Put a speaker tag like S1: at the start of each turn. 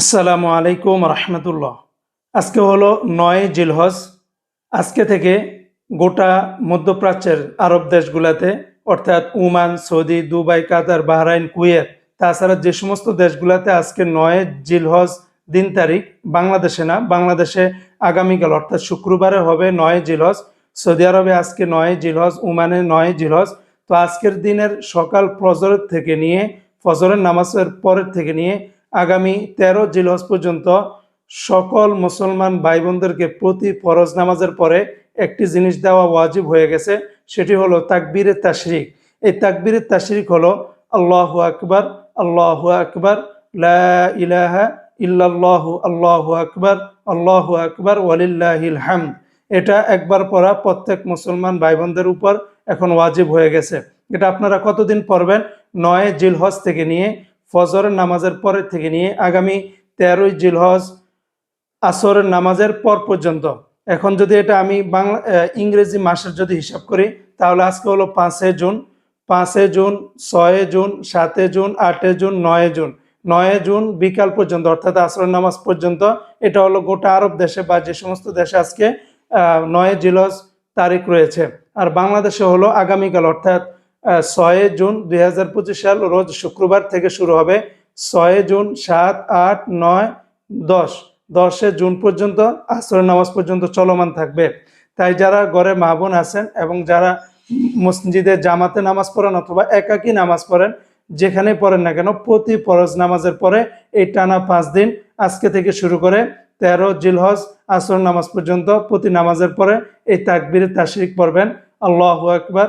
S1: আসসালামু আলাইকুম রহমতুল্লাহ। আজকে হলো নয় জিলহজ। আজকে থেকে গোটা মধ্যপ্রাচ্যের আরব দেশগুলোতে, অর্থাৎ Oman Saudi, Dubai, Qatar, Bahrain, Kuwait, তাছাড়া যে সমস্ত দেশগুলোতে আজকে নয় জিলহজ দিন তারিখ বাংলাদেশে না, বাংলাদেশে আগামীকাল, অর্থাৎ শুক্রবারে হবে নয় জিলহজ। সৌদি আরবে আজকে নয় জিলহজ ওমানে নয় জিলহজ। তো আজকের দিনের সকাল ফজরের থেকে নিয়ে, ফজরের নামাজের পরের থেকে নিয়ে আগামী তেরো জিলহজ পর্যন্ত সকল মুসলমান ভাই বোনদেরকে প্রতি ফরজ নামাজের পরে একটি জিনিস দেওয়া ওয়াজিব হয়ে গেছে, সেটি হলো তাকবীরের তাশরিক। এই তাকবীরের তাশরিক হলো আল্লাহু আকবার আল্লাহু আকবার ইলাহা ইল্লাল্লাহু, আল্লাহু আকবার আল্লাহু আকবার, ওয়ালিল্লাহিল হামদ। এটা একবার পড়া প্রত্যেক মুসলমান ভাই বোনদের উপর এখন ওয়াজিব হয়ে গেছে। এটা আপনারা কতদিন পড়বেন? নয় জিলহজ থেকে নিয়ে ফজরের নামাজের পরের থেকে নিয়ে আগামী তেরোই জিলহজ আসরের নামাজের পর পর্যন্ত। এখন যদি এটা আমি বাংলা ইংরেজি মাসের যদি হিসাব করি, তাহলে আজকে হলো পাঁচে জুন। পাঁচে জুন, ছয়ে জুন, সাতে জুন, আটে জুন, নয়ে জুন। নয়ে জুন বিকাল পর্যন্ত, অর্থাৎ আসরের নামাজ পর্যন্ত, এটা হলো গোটা আরব দেশে বা যে সমস্ত দেশে আজকে নয় জিলহজ তারিখ রয়েছে। আর বাংলাদেশে হলো আগামীকাল, অর্থাৎ ছয় জুন দুই হাজার পঁচিশ সাল রোজ শুক্রবার থেকে শুরু হবে ছয় জুন সাত, আট, নয়, দশ। দশে জুন পর্যন্ত আসরের নামাজ পর্যন্ত চলমান থাকবে। তাই যারা ঘরে মা বোন আছেন এবং যারা মসজিদে জামাতে নামাজ পড়েন অথবা একাকী নামাজ পড়েন যেখানে পড়েন না কেন, প্রতি ফরজ নামাজের পরে এই টানা পাঁচ দিন আজকে থেকে শুরু করে তেরো জিলহজ আসর নামাজ পর্যন্ত প্রতি নামাজের পরে এই তাকবীর, তাশরিক পড়বেন। আল্লাহু আকবার।